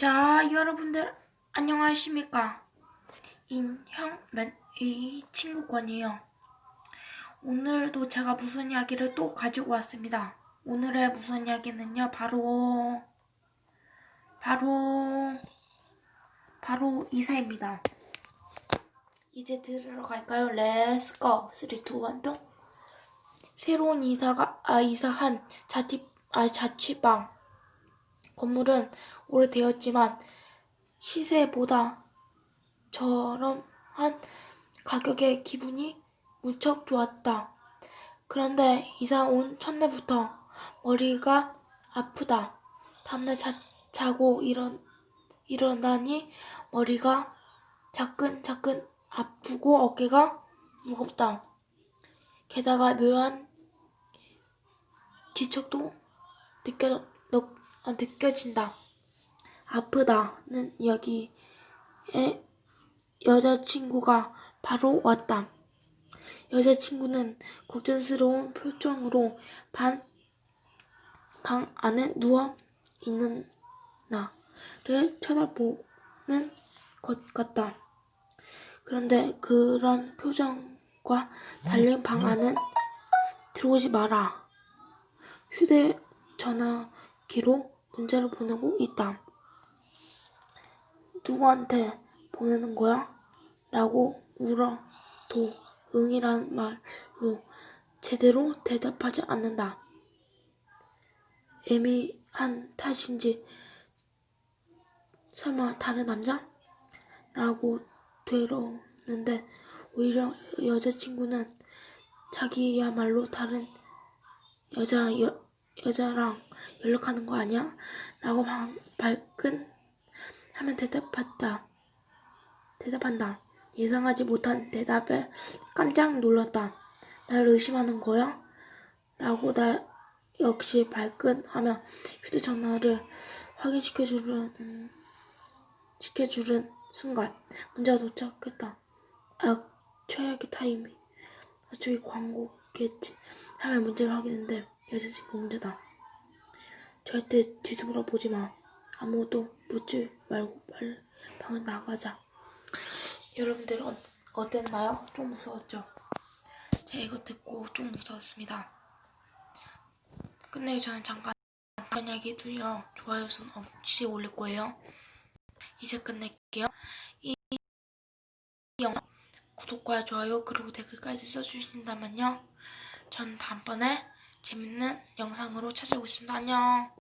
자, 여러분들 안녕하십니까? 인형맨의 친구권이에요. 오늘도 제가 무슨 이야기를 또 가지고 왔습니다. 오늘의 무슨 이야기는요, 바로 바로 바로 이사입니다. 이제 들으러 갈까요? 렛츠 고! 3, 2, 1, 뿅! 새로운 이사가 아 이사한 자취 아 자취방 건물은 오래되었지만 시세보다 저렴한 가격에 기분이 무척 좋았다. 그런데 이사 온 첫날부터 머리가 아프다. 다음날 자, 자고 일어, 일어나니 머리가 자끈자끈 아프고 어깨가 무겁다. 게다가 묘한 기척도 느껴, 너, 아, 느껴진다. 아프다는 여기에 여자친구가 바로 왔다. 여자친구는 걱정스러운 표정으로 반, 방 안에 누워 있는 나를 쳐다보는 것 같다. 그런데 그런 표정과 달린 방 안은 들어오지 마라. 휴대전화 기로 문자를 보내고 있다. 누구한테 보내는 거야? 라고 물어도 응이란 말로 제대로 대답하지 않는다. 애매한 탓인지 설마 다른 남자? 라고 되려는데 오히려 여자친구는 자기야말로 다른 여자 여, 여자랑 연락하는 거 아니야? 라고 방, 발끈 하면 대답한다. 대답한다. 예상하지 못한 대답에 깜짝 놀랐다. 날 의심하는 거야? 라고 나 역시 발끈하며 휴대전화를 확인시켜주는 시켜주는 순간 문자가 도착했다. 아, 최악의 타이밍. 아, 저기 광고겠지. 하며 문제를 확인했는데 여자친구 문제다. 절대 뒤돌아 보지 마. 아무도 묻지 말고 빨리 방을 나가자. 여러분들 어, 어땠나요? 좀 무서웠죠? 제가 이거 듣고 좀 무서웠습니다. 끝내기 전에 잠깐 이야기 해두요. 좋아요 순 없이 올릴 거예요. 이제 끝낼게요. 이, 이 영상 구독과 좋아요 그리고 댓글까지 써주신다면요. 전 다음번에 재밌는 영상으로 찾아오겠습니다. 안녕.